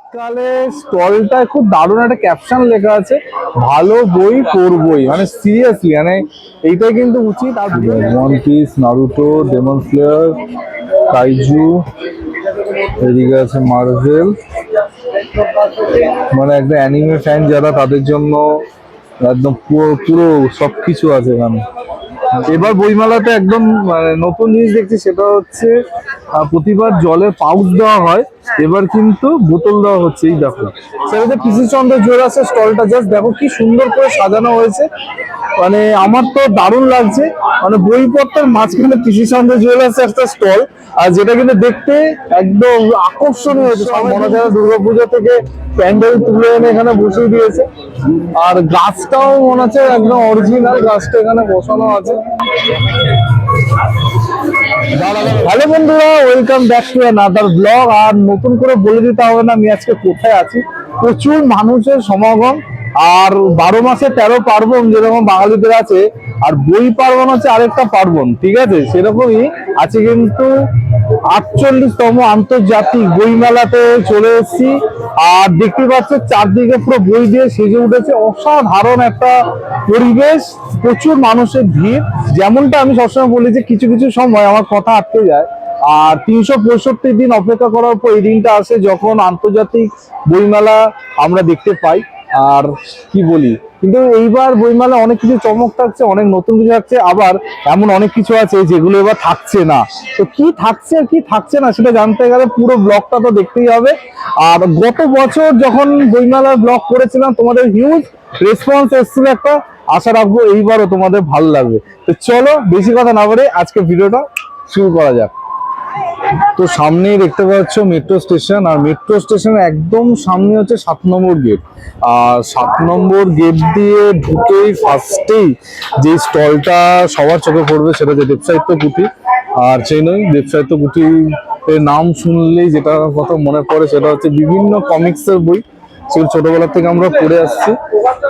আজকালে স্টলটায় খুব দারুণ একটা ক্যাপশন লেখা আছে, ভালো বই পড়বই। মানে সিরিয়াসলি মানে এইটাই কিন্তু উচিত। আর One Piece Naruto Demon Slayer Kaiju এদিকে আছে মার্ভেল মানে একটা অ্যানিমে ফ্যান যারা, তাদের জন্য একদম পুরো পুরো সবকিছু আছে এখানে। এবার বইমেলাতে একদম মানে নতুন জিনিস দেখছি, সেটা হচ্ছে প্রতিবার জলের পাউচ দেওয়া হয়। এবার কিন্তু বোতল দেওয়া হচ্ছে, এই দেখো। সেটাতে পিসি চন্দ্র জোরাসের স্টলটা জাস্ট দেখো কি সুন্দর করে সাজানো হয়েছে। মানে আমার তো দারুণ লাগছে। মানে বইপত্রের মাঝখানে পিসি চন্দ্র জুয়েলার্স একটা স্টল, আর যেটা কিন্তু দেখতে একদম আকর্ষণীয় হয়েছে। মনে হয় দুর্গাপূজা থেকে প্যান্ডেল তুলে এনে এখানে বসিয়ে দিয়েছে। আর গাছটাও মনে হচ্ছে একদম অরিজিনাল গাছটা এখানে বসানো আছে। ভালো বন্ধুরা welcome back to another blog আর নতুন করে বলে দিতে হবে না, আমি আজকে কোথায় আছি? প্রচুর মানুষের সমাগম। আর বারো মাসে তেরো পার্বণ যেরকম বাঙালিদের আছে, আর বই পার্বণ হচ্ছে আরেকটা পার্বণ, ঠিক আছে? সেরকমই আছে কিন্তু আটচল্লিশতম আন্তর্জাতিক বই মেলাতে চলে এসেছি। আর দেখতে পাচ্ছে চারদিকে পুরো বই দিয়ে সেজে উঠেছে। অসাধারণ একটা পরিবেশ, প্রচুর মানুষের ভিড়। যেমনটা আমি সবসময় বলি যে কিছু কিছু সময় আমার কথা আটকে যায়। আর তিনশো পঁয়ষট্টি দিন অপেক্ষা করার পর এই দিনটা আসে যখন আন্তর্জাতিক বইমেলা আমরা দেখতে পাই। আর কি বলি? কিন্তু এইবার বইমেলা অনেক কিছু চমক থাকছে, অনেক নতুন কিছু থাকছে, আবার এমন অনেক কিছু আছে যেগুলো এবার থাকছে না। তো কি থাকছে আর কি থাকছে না সেটা জানতে গেলে পুরো ব্লগটা তো দেখতেই হবে। আর গত বছর যখন বইমেলার ব্লগ করেছিলাম, তোমাদের হিউজ রেসপন্স এসেছিল একটা। আশা রাখব এইবারও তোমাদের ভালো লাগবে। তো চলো, বেশি কথা না বলে আজকে ভিডিওটা শুরু করা যাক। তো সামনেই দেখতে পাচ্ছ মেট্রো স্টেশন আর মেট্রো স্টেশন একদম সামনে হচ্ছে সাত নম্বর গেট আর সাত নম্বর গেট দিয়ে ঢুকেই ফার্স্টেই যে স্টলটা সবার চোখে পড়বে সেটা হচ্ছে দেবসাহিত্য কুটি আর সেই নয় দেবসাহিত্য কুটি নাম শুনলেই যেটা কথা মনে পড়ে সেটা হচ্ছে বিভিন্ন কমিক্সের বই। সেগুলো ছোটবেলা থেকে আমরা পড়ে আসছি।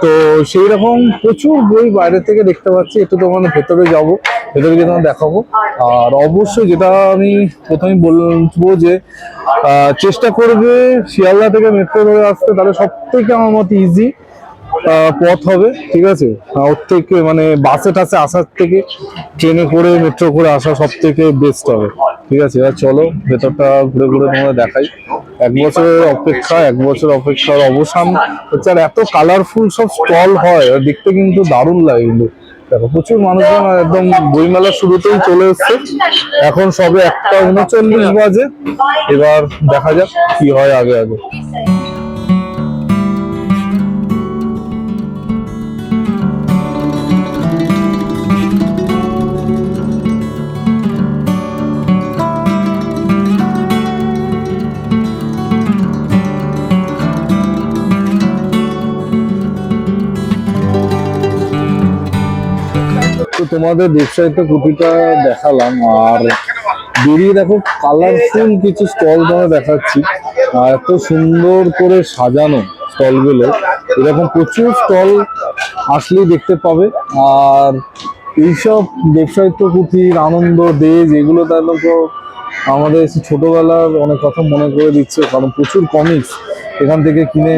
তো সেই রকম প্রচুর বই বাইরে থেকে দেখতে পাচ্ছি। একটু তোমার ভেতরে যাব, ভেতরে গিয়ে তোমার দেখাবো। আর অবশ্যই যেটা আমি প্রথমে বলব যে চেষ্টা করবে শিয়ালদা থেকে মেট্রো ধরে আসতে। তাহলে সব থেকে আমার মতে ইজি পথ হবে, ঠিক আছে? ওর থেকে মানে বাসে টাসে আসার থেকে ট্রেনে করে মেট্রো করে আসা সব থেকে বেস্ট হবে, ঠিক আছে? এবার চলো, ভেতরটা ঘুরে ঘুরে তোমরা দেখাই। এক বছরের অপেক্ষা, এক বছর অপেক্ষার অবসান। হচ্ছে আর এত কালারফুল সব স্টল হয় দেখতে কিন্তু দারুণ লাগে কিন্তু দেখো, প্রচুর মানুষজন একদম বইমেলা শুরুতেই চলে এসছে। এখন সবে একটা উনচল্লিশ বাজে। এবার দেখা যাক কি হয় আগে আগে। তোমাদের ব্যবসায়িত কুটিটা দেখালাম, আর বেরিয়ে দেখো কালারফুল কিছু স্টল তোমার দেখাচ্ছি। আর এত সুন্দর করে সাজানো স্টলগুলো এরকম প্রচুর স্টল আসলেই দেখতে পাবে। আর এইসব ব্যবসায়িত পুঁথির আনন্দ, দেশ, এগুলো তাহলে তো আমাদের ছোটবেলার অনেক কথা মনে করে দিচ্ছে, কারণ প্রচুর কমিক্স এখান থেকে কিনে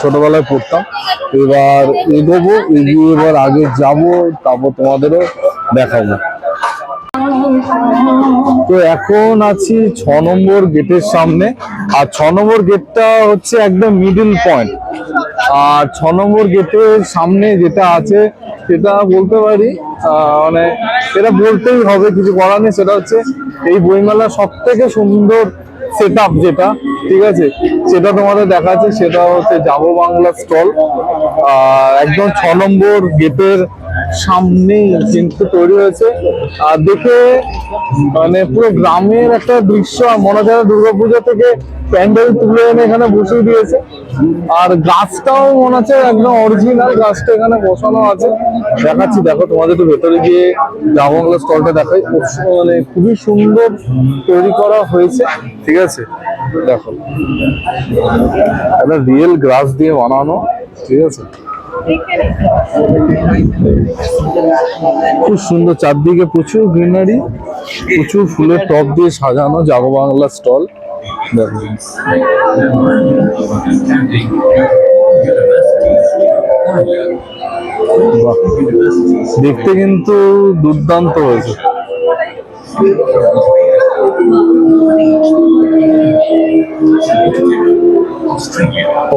ছোটবেলায় পড়তাম। এবার এগোবো, এগিয়ে এবার আগে যাব, তারপর তোমাদেরও দেখাবো। তো এখন আছি ছ নম্বর গেটের সামনে। আর ছ নম্বর গেটটা হচ্ছে একদম মিডিল পয়েন্ট আর ছ নম্বর গেটের সামনে যেটা আছে, সেটা বলতে পারি মানে এটা বলতেই হবে, কিছু করার নেই। সেটা হচ্ছে এই বইমেলা সব থেকে সুন্দর সেট যেটা, ঠিক আছে? সেটা তোমাদের দেখাচ্ছে, সেটা হচ্ছে যাব বাংলা স্টল একদম ছ নম্বর গেটের সামনেই কিন্তু তৈরি হয়েছে। আর দেখে মানে পুরো গ্রামের একটা দৃশ্য মনে যেন দুর্গাপূজা থেকে প্যান্ডেল তুলে এনে এখানে বসিয়ে দিয়েছে। আর গাছটাও মনে হচ্ছে একদম অরিজিনাল গাছটা এখানে বসানো আছে। দেখাচ্ছি, দেখো, তোমাদের তো ভেতরে গিয়ে জামবাংলা স্টলটা দেখাই। মানে খুবই সুন্দর তৈরি করা হয়েছে। ঠিক আছে? দেখো। একটা রিয়েল গ্রাস দিয়ে বানানো। ঠিক আছে? খুব সুন্দর চারদিকে প্রচুর গ্রিনারি, প্রচুর ফুলের টপ দিয়ে সাজানো জাগো বাংলা স্টল। দেখতে কিন্তু দুর্দান্ত হয়েছে।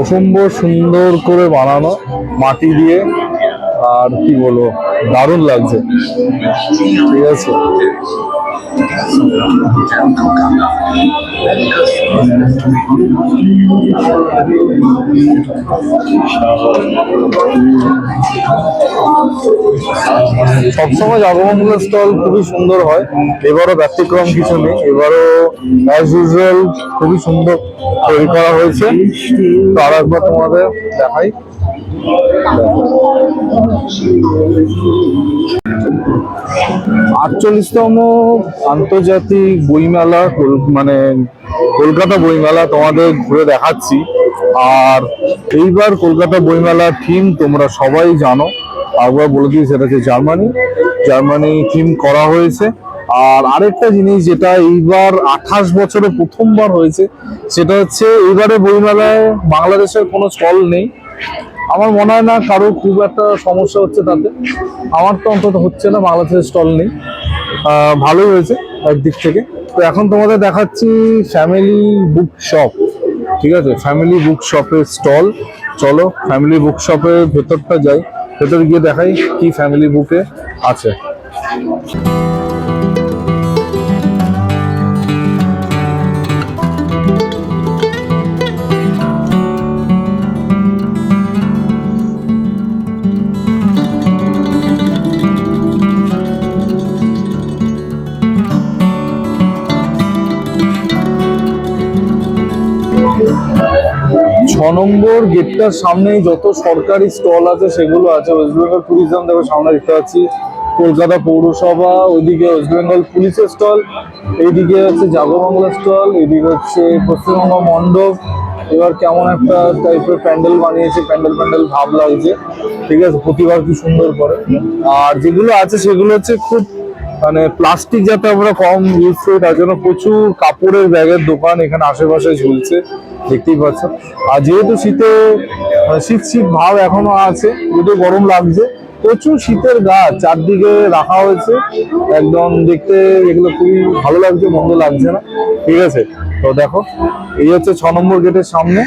অসম্ভব সুন্দর করে বানানো মাটি দিয়ে আর কি বলব দারুণ লাগছে। ঠিক আছে? সবসময় জগমঙ্গল স্টল খুবই সুন্দর হয়। এবারও ব্যতিক্রম কিছু নেই। এবারও অ্যাজ ইউজুয়াল খুবই সুন্দর তৈরি করা হয়েছে। তো আর একবার তোমাদের দেখাই। আটচল্লিশতম আন্তর্জাতিক বইমেলা মানে কলকাতা বইমেলা তোমাদের ঘুরে দেখাচ্ছি। আর এইবার কলকাতা বইমেলার থিম তোমরা সবাই জানো। আবার বলে দিই, সেটা হচ্ছে জার্মানি। জার্মানি থিম করা হয়েছে। আর আরেকটা জিনিস যেটা এইবার আঠাশ বছরে প্রথমবার হয়েছে, সেটা হচ্ছে এইবারে বইমেলায় বাংলাদেশের কোনো স্টল নেই। আমার মনে হয় না কারও খুব একটা সমস্যা হচ্ছে তাতে। আমার তো অন্তত হচ্ছে না, বাংলাদেশের স্টল নেই। ভালোই হয়েছে একদিক থেকে। তো এখন তোমাদের দেখাচ্ছি ফ্যামিলি বুক শপ ঠিক আছে? ফ্যামিলি বুক শপের স্টল চলো ফ্যামিলি বুক শপের ভেতরটা যাই। ভেতরে গিয়ে দেখাই কি ফ্যামিলি বুকে আছে। ছ নম্বর গেটটার সামনেই যত সরকারি স্টল আছে, সেগুলো আছে। ওয়েস্ট বেঙ্গল ট্যুরিজম দেখো, সামনে দেখতে পাচ্ছি। কলকাতা পৌরসভা, ওইদিকে ওয়েস্ট বেঙ্গল পুলিশের স্টল এইদিকে হচ্ছে জাগরবাংলা স্টল এদিকে হচ্ছে পশ্চিমবঙ্গ মণ্ডপ। এবার কেমন একটা টাইপের প্যান্ডেল বানিয়েছে, প্যান্ডেল প্যান্ডেল ভাব লাগছে। ঠিক আছে, প্রতিবার কি সুন্দর করে। আর যেগুলো আছে, সেগুলো হচ্ছে খুব মানে প্লাস্টিক যাতে আমরা কম ইউজ করি, তার জন্য প্রচুর কাপড়ের ব্যাগের দোকান এখানে আশেপাশে ঝুলছে, দেখতেই পাচ্ছ। আর যেহেতু শীতে শীত শীত ভাব এখনও আছে, যদিও গরম লাগছে, প্রচুর শীতের গাছ চারদিকে রাখা হয়েছে, একদম দেখতে এগুলো খুবই ভালো লাগছে, মন্দ লাগছে না। ঠিক আছে, তো দেখো, এই হচ্ছে ছ নম্বর গেটের সামনে,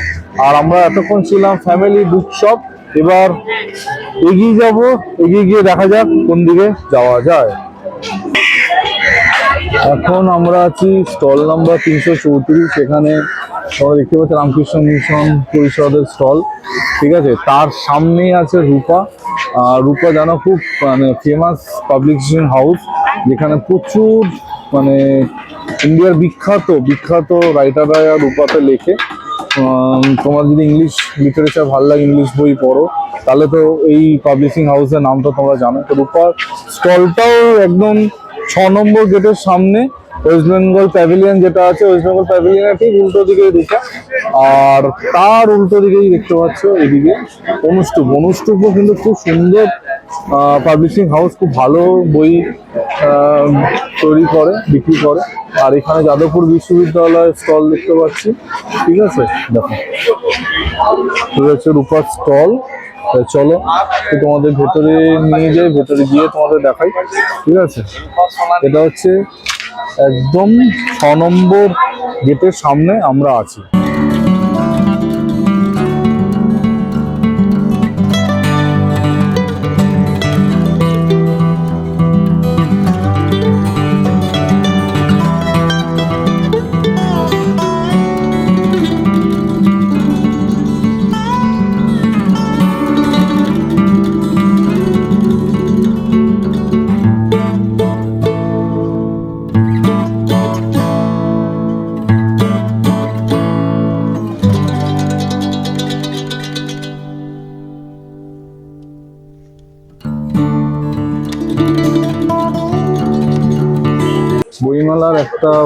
আর আমরা এতক্ষণ ছিলাম ফ্যামিলি বুক শপ এবার এগিয়ে যাব, এগিয়ে গিয়ে দেখা যাক কোন দিকে যাওয়া যায়। এখন আমরা আছি স্টল নাম্বার তিনশো চৌত্রিশ তোমরা দেখতে পাচ্ছ রামকৃষ্ণ মিশন পরিষদের স্টল, ঠিক আছে? তার সামনেই আছে রূপা। আর রূপা জানো খুব মানে ফেমাস পাবলিকেশন হাউস যেখানে প্রচুর মানে ইন্ডিয়ার বিখ্যাত বিখ্যাত রাইটাররা রূপাতে লেখে। তোমার যদি ইংলিশ লিটারেচার ভালো লাগে ইংলিশ বই পড়ো তাহলে তো এই পাবলিশিং হাউসের নামটা তোমরা জানো। তো রূপার স্টলটাও একদম ছ নম্বর গেটের সামনে ওয়েস্ট বেঙ্গল প্যাভিলিয়ন যেটা আছে ওয়েস্ট বেঙ্গল প্যাভিলিয়নের ঠিক উল্টো দিকে ঢুকে আর তার উল্টো দিকেই দেখতে পাচ্ছ এদিকে অনুষ্টুপ অনুষ্টুপও কিন্তু খুব সুন্দর পাবলিশিং হাউস খুব ভালো বই তৈরি করে, বিক্রি করে। আর এখানে যাদবপুর বিশ্ববিদ্যালয়ের স্টল দেখতে পাচ্ছি। ঠিক আছে? দেখো। রূপার স্টল। চলো তো তোমাদের ভেতরে নিয়ে যাই, ভেতরে গিয়ে তোমাদের দেখাই, ঠিক আছে? এটা হচ্ছে একদম ছ নম্বর গেটের সামনে আমরা আছি।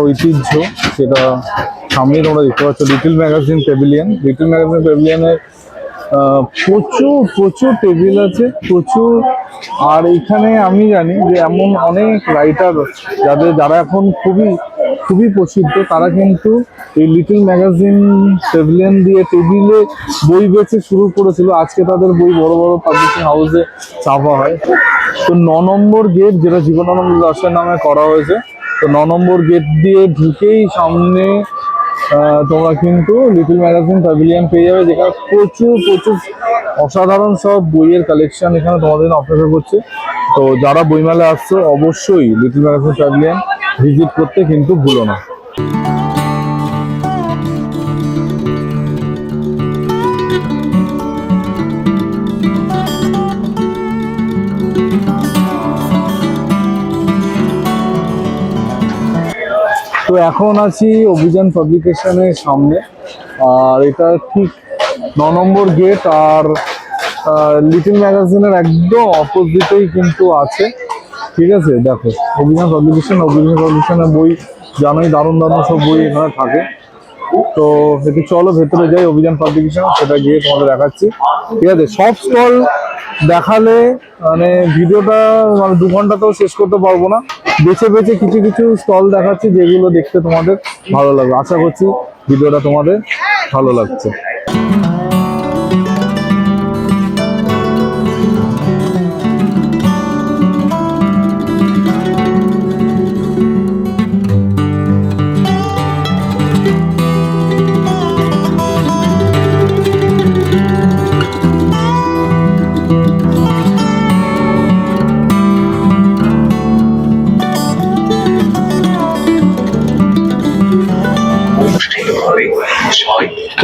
ঐতিহ্য সেটা সামনেই তোমরা দেখতে পাচ্ছ little magazine pavilion little magazine পেভিলিয়নে প্রচুর প্রচুর টেবিল আছে, প্রচুর। আর এখানে আমি জানি যে এমন অনেক রাইটার যাদের, যারা এখন খুবই খুবই প্রসিদ্ধ, তারা কিন্তু এই লিটল ম্যাগাজিন পেভিলিয়ন দিয়ে টেবিলে বই বেচে শুরু করেছিল। আজকে তাদের বই বড় বড় পাবলিশিং হাউসে ছাপা হয়। তো ন নম্বর গেট যেটা জীবনানন্দ দাসের নামে করা হয়েছে তো ন নম্বর গেট দিয়ে ঢুকেই সামনে তোমরা কিন্তু লিটল ম্যাগাজিন প্যাভিলিয়ান পেয়ে যাবে, যেখানে প্রচুর প্রচুর অসাধারণ সব বইয়ের কালেকশন এখানে তোমাদের অপেক্ষা করছে। তো যারা বইমেলা আসছো, অবশ্যই লিটল ম্যাগাজিন প্যাভিলিয়ান ভিজিট করতে কিন্তু ভুলো না। এখন আছি অভিযান পাবলিকেশনের সামনে। আর এটা ঠিক ন নম্বর গেট আর লিটিল ম্যাগাজিনের একদম অপোজিটেই কিন্তু আছে। ঠিক আছে? দেখো, অভিযান পাবলিকেশন অভিযান পাবলিকেশনের বই, জানোই দারুণ দারুণ সব বই এখানে থাকে। তো একটু চলো ভেতরে যাই অভিযান পাবলিকেশন সেটা গিয়ে তোমাদের দেখাচ্ছি। ঠিক আছে সব স্টল দেখালে মানে ভিডিওটা মানে দু ঘণ্টা তো শেষ করতে পারব না। বেছে বেছে কিছু কিছু স্টল দেখাচ্ছি, যেগুলো দেখতে তোমাদের ভালো লাগবে। আশা করছি ভিডিওটা তোমাদের ভালো লাগছে।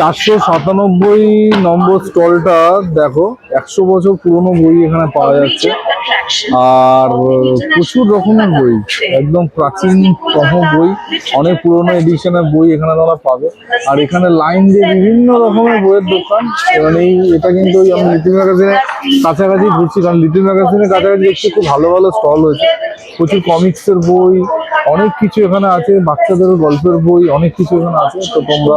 চারশো সাতানব্বই নম্বর স্টলটা দেখো, একশো বছর পুরনো বই এখানে পাওয়া যাচ্ছে। আর প্রচুর রকমের বই, একদম প্রাচীনতম বই, অনেক পুরনো এডিশনের বই এখানে তোমরা পাবে। আর এখানে লাইন দিয়ে বিভিন্ন রকমের বইয়ের দোকান মানে এটা কিন্তু ওই আমি লিটিল ম্যাগাজিনের কাছাকাছি ঘুরছি, কারণ লিটিল ম্যাগাজিনের কাছাকাছি দেখছি খুব ভালো ভালো স্টল হয়েছে প্রচুর কমিক্সের বই অনেক কিছু এখানে আছে বাচ্চাদের গল্পের বই অনেক কিছু এখানে আছে তো তোমরা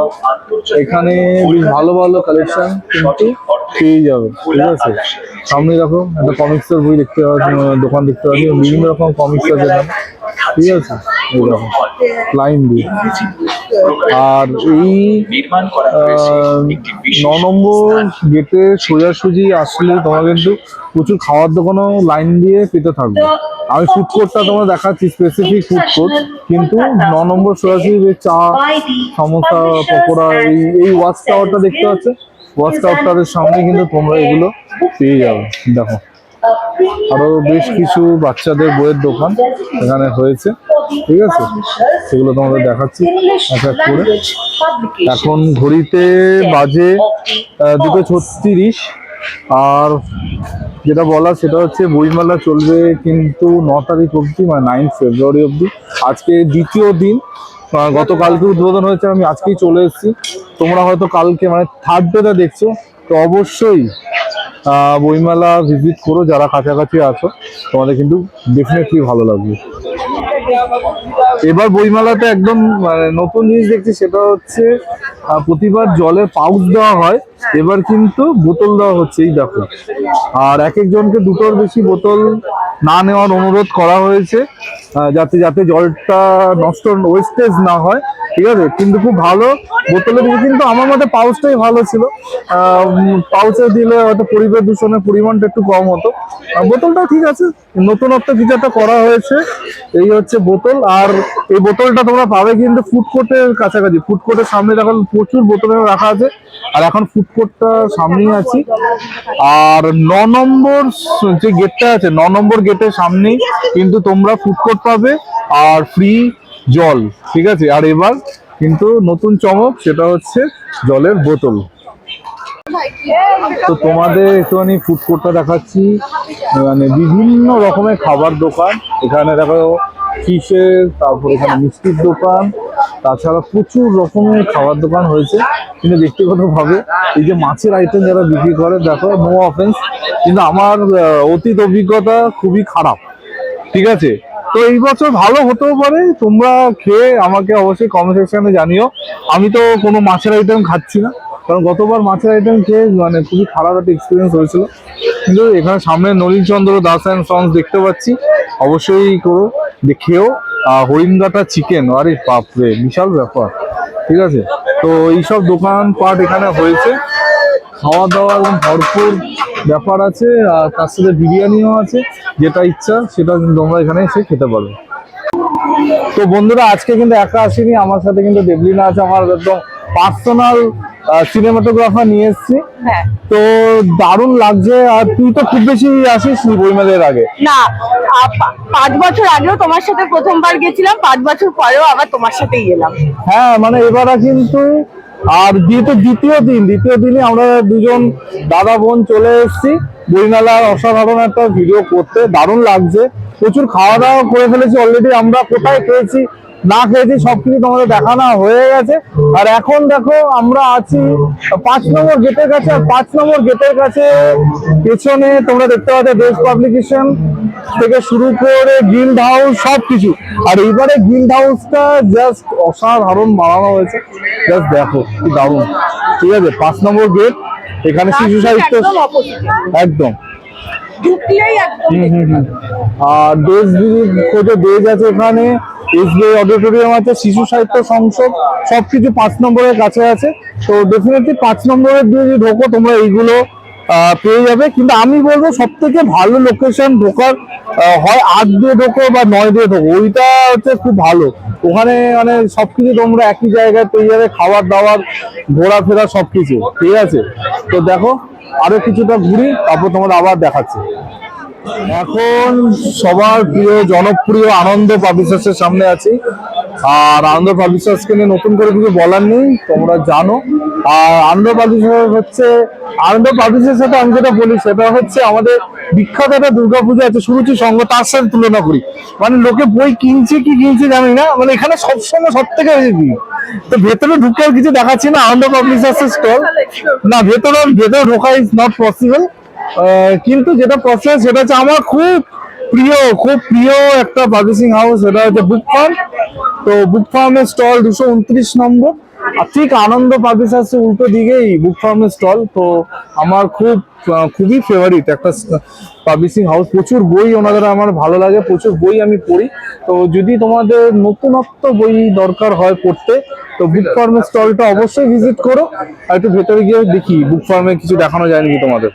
এখানে বেশ ভালো ভালো কালেকশন কিন্তু পেয়ে যাবে ঠিক আছে? সামনে দেখো একটা কমিক্সের বই দেখতে পাচ্ছি আহ, দোকান দেখতে পাচ্ছি বিভিন্ন রকম কমিক্স আছে এখানে ঠিক আছে? লাইন আর এই ন নম্বর গেটে সোজাসুজি আসলে তোমার কিন্তু প্রচুর খাওয়ার দোকানও লাইন দিয়ে পেতে থাকবে। আমি ফুড কোর্টটা তোমার দেখাচ্ছি স্পেসিফিক ফুড কোর্ট কিন্তু ন নম্বর সোজাসুজি যে চা সমোসা পকোড়া এই এই ওয়াচ টাওয়ারটা দেখতে পাচ্ছ? ওয়াচ টাওয়ারটার সামনে কিন্তু তোমরা এগুলো পেয়ে যাবে। দেখো আরও বেশ কিছু বাচ্চাদের বইয়ের দোকান এখানে হয়েছে ঠিক আছে? সেগুলো তোমাদের দেখাচ্ছি এক এক করে। এখন ঘড়িতে বাজে দুটো ছত্রিশ। আর যেটা বলা সেটা হচ্ছে বইমেলা চলবে কিন্তু ন তারিখ অবধি মানে নাইন ফেব্রুয়ারি অবধি। আজকে দ্বিতীয় দিন গতকালকে উদ্বোধন হয়েছে, আমি আজকেই চলে এসেছি। তোমরা হয়তো কালকে মানে থার্ড ডেটা দেখছ, তো অবশ্যই বইমেলা ভিজিট করো যারা কাছাকাছি আছো। তোমাদের কিন্তু ডেফিনেটলি ভালো লাগবে। এবার বইমেলাতে একদম মানে নতুন জিনিস দেখছি, সেটা হচ্ছে প্রতিবার জলের পাউচ দেওয়া হয়। এবার কিন্তু বোতল দেওয়া হচ্ছে, এই দেখো। আর এক একজনকে দুটোর বেশি বোতল না নেওয়ার অনুরোধ করা হয়েছে যাতে যাতে জলটা নষ্ট ওয়েস্টেজ না হয়, ঠিক আছে? কিন্তু খুব ভালো, বোতলে দিয়ে কিন্তু আমার মতে পাউচটাই ভালো ছিল। পাউচে দিলে হয়তো পরিবেশ দূষণের পরিমাণটা একটু কম হতো। আর বোতলটাও ঠিক আছে, নতুনত্ব কিছু একটা করা হয়েছে। এই হচ্ছে বোতল, আর এই বোতলটা তোমরা পাবে কিন্তু ফুড কোর্টের কাছাকাছি। ফুড কোর্টের সামনে দেখো, প্রচুর বোতল রাখা আছে। আর এখন ফুড কোর্টটা সামনেই আছি। আর ন নম্বর যে গেটটা আছে, ন নম্বর গেটের সামনেই কিন্তু তোমরা ফুড কোর্ট পাবে আর ফ্রি জল, ঠিক আছে? আর এবার কিন্তু নতুন চমক, সেটা হচ্ছে জলের বোতল। তো তোমাদের একটুখানি ফুড কোর্টটা দেখাচ্ছি। মানে বিভিন্ন রকমের খাবার দোকান। এখানে দেখো ফিশের তারপর এখানে মিষ্টির দোকান, তাছাড়া প্রচুর রকমের খাবার দোকান হয়েছে। কিন্তু ব্যক্তিগতভাবে এই যে মাছের আইটেম যারা বিক্রি করে, দেখো নো অফেন্স কিন্তু আমার অতীত অভিজ্ঞতা খুবই খারাপ। ঠিক আছে? তো এই বছর ভালো হতেও পারে, তোমরা খেয়ে আমাকে অবশ্যই কমেন্ট সেকশনে জানিও। আমি তো কোনো মাছের আইটেম খাচ্ছি না। কারণ গতবার মাছের আইটেম খেয়ে মানে খুবই খারাপ একটা এক্সপিরিয়েন্স হয়েছিল। কিন্তু এখানে সামনে নলিন চন্দ্র দাস অ্যান্ড সংস দেখতে পাচ্ছি। অবশ্যই করো, দেখেও। হরিণগাটা চিকেন আরে বাপরে, বিশাল ব্যাপার। ঠিক আছে? তো এইসব দোকান পাট এখানে হয়েছে। খাওয়া দাওয়া এবং ভরপুর ব্যাপার আছে, আর তার সাথে বিরিয়ানিও আছে। যেটা ইচ্ছা, সেটা তোমরা এখানে এসে খেতে পারবে। তো বন্ধুরা, আজকে কিন্তু একা আসিনি। আমার সাথে কিন্তু দেবলিনা আছে, আমার একদম পার্সোনাল সিনেমাটোগ্রাফার নিয়ে এসেছি। হ্যাঁ। তো দারুণ লাগছে আর তুই তো খুব বেশি আসিস নি বইমেলের আগে। না পাঁচ বছর আগেও তোমার সাথে প্রথমবার গেছিলাম পাঁচ বছর পরেও আবার তোমার সাথেই গেলাম হ্যাঁ মানে এবারে কিন্তু আর যেহেতু দ্বিতীয় দিন দ্বিতীয় দিনে আমরা দুজন দাদা বোন চলে এসেছি। বইমেলার অসাধারণ একটা ভিডিও করতে দারুণ লাগছে। প্রচুর খাওয়া দাওয়া করে ফেলেছি অলরেডি আমরা কোথায় খেয়েছি না খেয়েছি সবকিছু তোমাদের দেখানো হয়ে গেছে। আর এখন দেখো আমরা আছি পাঁচ নম্বর গেটের কাছে আর পাঁচ নম্বর গেটের কাছে পেছনে তোমরা দেখতে পাচ্ছ দেশ পাবলিকেশন থেকে শুরু করে গিল্ড হাউস সবকিছু। আর এইবারে গিল্ড হাউসটা জাস্ট অসাধারণ বানানো হয়েছে। জাস্ট দেখো কি দারুণ। ঠিক আছে পাঁচ নম্বর গেট এখানে শিশু সাহিত্য। একদম। ঢুকলেই একদম। আর দেশ বিবিধ খোঁজে দেশ আছে এখানে। এসবিআই অডিটোরিয়াম আছে শিশু সাহিত্য সংসদ সবকিছু পাঁচ নম্বরের কাছে আছে। তো ডেফিনেটলি পাঁচ নম্বরের দিয়ে যদি ঢোকো তোমরা এইগুলো পেয়ে যাবে। কিন্তু আমি বলব সব থেকে ভালো লোকেশন ঢোকার হয় আট দিয়ে ঢোকো বা নয় দিয়ে ঢোকো। ওইটা হচ্ছে খুব ভালো। ওখানে মানে সবকিছু তোমরা একই জায়গায় পেয়ে যাবে খাবার দাবার ঘোরাফেরা সবকিছু। ঠিক আছে? তো দেখো, আরও কিছুটা ঘুরি, তারপর তোমাদের আবার দেখাচ্ছি। এখন সবার প্রিয়, জনপ্রিয়, আনন্দ পাবলিশার্সের সামনে আছি। আর আনন্দ পাবলিশার্সকে নিয়ে নতুন করে কিছু বলার নেই, তোমরা জানো। আর আনন্দ পাবলিশার হচ্ছে, আনন্দ পাবলিশার্সের সাথে আমি যেটা বলি, সেটা হচ্ছে আমাদের বিখ্যাত একটা দুর্গাপূজা আছে, সুরুচি সঙ্গ তার সাথে তুলনা করি। মানে লোকে বই কিনছে কি কিনছে জানি না মানে এখানে সবসময় সব থেকে বেশি তো ভেতরে ঢুকে কিছু দেখাচ্ছি না, আনন্দ পাবলিশার্সের স্টল। না, ভেতরে ভেতরে ঢোকা ইজ নট পসিবল কিন্তু যেটা প্রসেস সেটা হচ্ছে আমার খুব প্রিয় খুব প্রিয় একটা পাবলিশিং হাউস সেটা হচ্ছে বুক ফার্ম তো বুক ফার্মের স্টল দুশো উনত্রিশ নম্বর। আর ঠিক আনন্দ পাবলিশার্স উল্টো দিকেই বুক ফার্মের স্টল তো আমার খুব খুবই ফেভারিট একটা পাবলিশিং হাউস প্রচুর বই ওনাদের আমার ভালো লাগে, প্রচুর বই আমি পড়ি। তো যদি তোমাদের নতুনত্ব বই দরকার হয় পড়তে, তো বুক ফার্মের স্টলটা অবশ্যই ভিজিট করো। আর একটু ভেতরে গিয়ে দেখি বুক ফার্মে কিছু দেখানো যায় নাকি তোমাদের।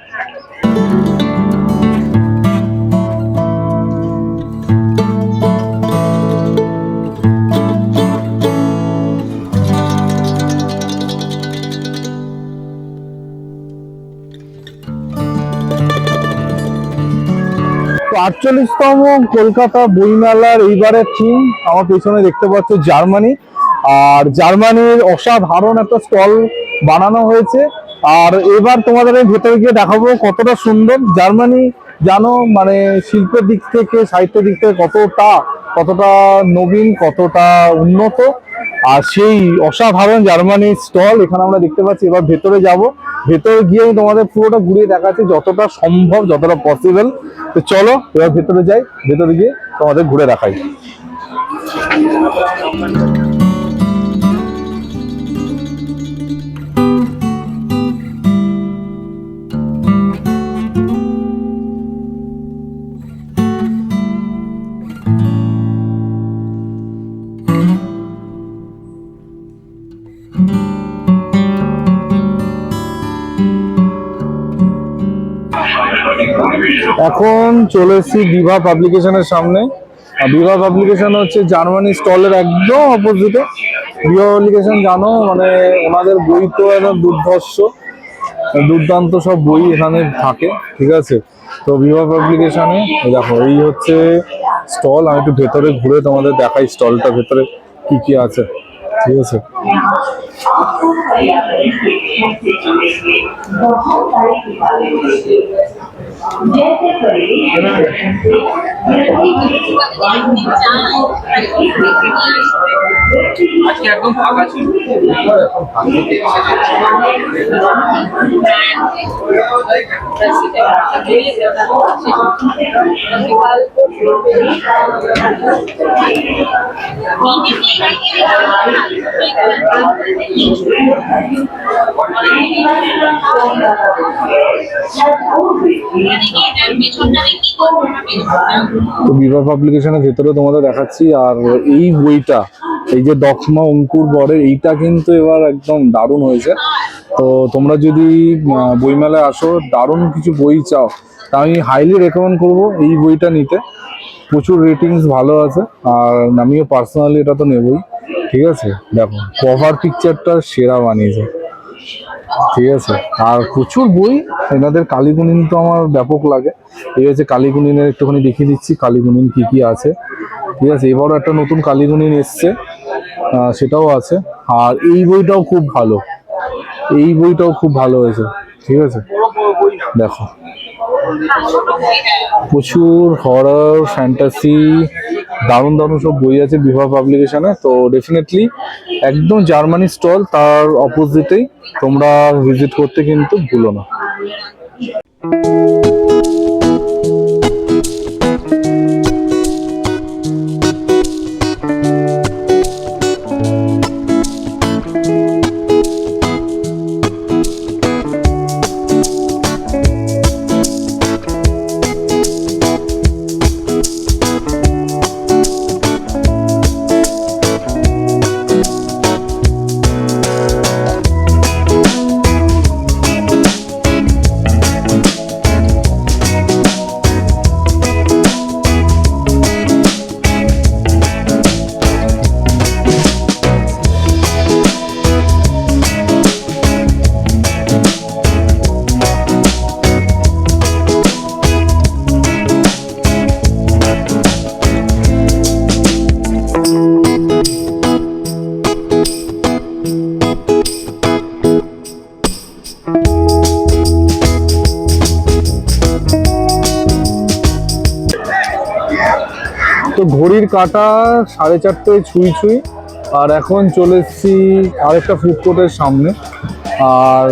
আটচল্লিশতম কলকাতা বইমেলার এইবারের থিম আমার পেছনে দেখতে পাচ্ছ জার্মানি। আর জার্মানির অসাধারণ একটা স্টল বানানো হয়েছে। আর এবার তোমাদের আমি ভেতরে গিয়ে দেখাবো কতটা সুন্দর জার্মানি জানো মানে শিল্পের দিক থেকে, সাহিত্যের দিক থেকে কতটা কতটা নবীন, কতটা উন্নত। আর সেই অসাধারণ জার্মানির স্টল এখানে আমরা দেখতে পাচ্ছি। এবার ভেতরে যাব। ভেতরে গিয়ে তোমাদের পুরোটা ঘুরিয়ে দেখাচ্ছি, যতটা সম্ভব, যতটা পসিবল তো চলো, এবার ভেতরে যাই। ভেতরে গিয়ে তোমাদের ঘুরে দেখাই। এখন চলে এসেছি বিভা পাবলিকেশনের সামনে। বিভা পাবলিকেশন হচ্ছে জার্মানি স্টলের একদম অপোজিটে বিভা পাবলিকেশন জানো মানে ওনাদের বই তো একদম দুর্ধর্ষ। দুর্দান্ত সব বই এখানে থাকে, ঠিক আছে? তো বিভা পাবলিকেশনে দেখো, এই হচ্ছে স্টল আমি একটু ভেতরে ঘুরে তোমাদের দেখাই স্টলটা ভেতরে কি কি আছে, ঠিক আছে? basically, আজকে একদম ফাঁকা ছিল। তো বিবাহ পাবলিকেশনের ভেতরে তোমাদের দেখাচ্ছি আর এই বইটা এই যে দক্ষমা অঙ্কুর বরের, এইটা কিন্তু এবার একদম দারুণ হয়েছে। তো তোমরা যদি বইমেলায় আসো, দারুণ কিছু বই চাও, তা আমি হাইলি রেকমেন্ড করব এই বইটা নিতে। প্রচুর রেটিংস ভালো আছে, আর আমিও পার্সোনালি এটা তো নেবই। ঠিক আছে? দেখো কভার পিকচারটা সেরা বানিয়েছে। ঠিক আছে? আর প্রচুর বই, এনাদের কালীগুণিন তো আমার ব্যাপক লাগে। এই হচ্ছে কালীগুণিনের একটুখানি দেখিয়ে দিচ্ছি কালীগুণিন কি কি আছে। ঠিক আছে? এবারও একটা নতুন কালীগুণিন এসছে। সেটাও আছে। আর এই বইটাও খুব ভালো। এই বইটাও খুব ভালো হয়েছে। ঠিক আছে? দেখো। প্রচুর হরর ফ্যান্টাসি দারুণ দারুণ সব বই আছে বিবাহ পাবলিকেশনে তো ডেফিনেটলি একদম জার্মানি স্টল তার অপোজিটেই তোমরা ভিজিট করতে কিন্তু ভুলো না। কাটা, সাড়ে চারটেয় ছুঁই ছুঁই। আর এখন চলে এসেছি আরেকটা ফুড কোর্টের সামনে। আর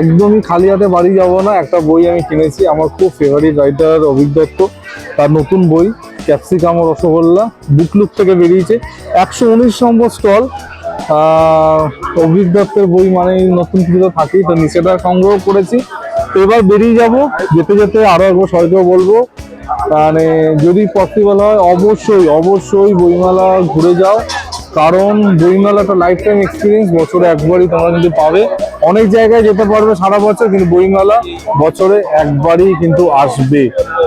একদমই খালি হাতে বাড়ি যাব না, একটা বই আমি কিনেছি, আমার খুব ফেভারিট রাইটার দত্ত তার নতুন বই ক্যাপসিকাম ও রসগোল্লা বুকলুক থেকে বেরিয়েছে। একশো উনিশ নম্বর স্টল অভিক দত্তের বই মানে নতুন কিছু তো থাকেই, তো নিচেটা সংগ্রহ করেছি। তো এবার বেরিয়ে যাব, যেতে যেতে আরও একবার সবাইকেও বলব মানে যদি পসিবল হয়, অবশ্যই অবশ্যই বইমেলা ঘুরে যাও। কারণ বইমেলাটা লাইফ টাইম এক্সপিরিয়েন্স বছরে একবারই তোমরা কিন্তু পাবে। অনেক জায়গায় যেতে পারবে সারা বছর, কিন্তু বইমেলা বছরে একবারই কিন্তু আসবে।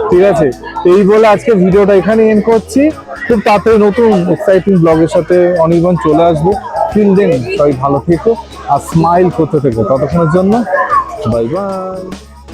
ঠিক আছে? এই বলে আজকে ভিডিওটা এখানে এন্ড করছি। খুব তাড়াতাড়ি নতুন এক্সাইটিং ব্লগের সাথে অনির্বাণ চলে আসব। ফিল দেন সবাই ভালো থেকো আর স্মাইল করতে থেকো। ততক্ষণের জন্য বাই বাই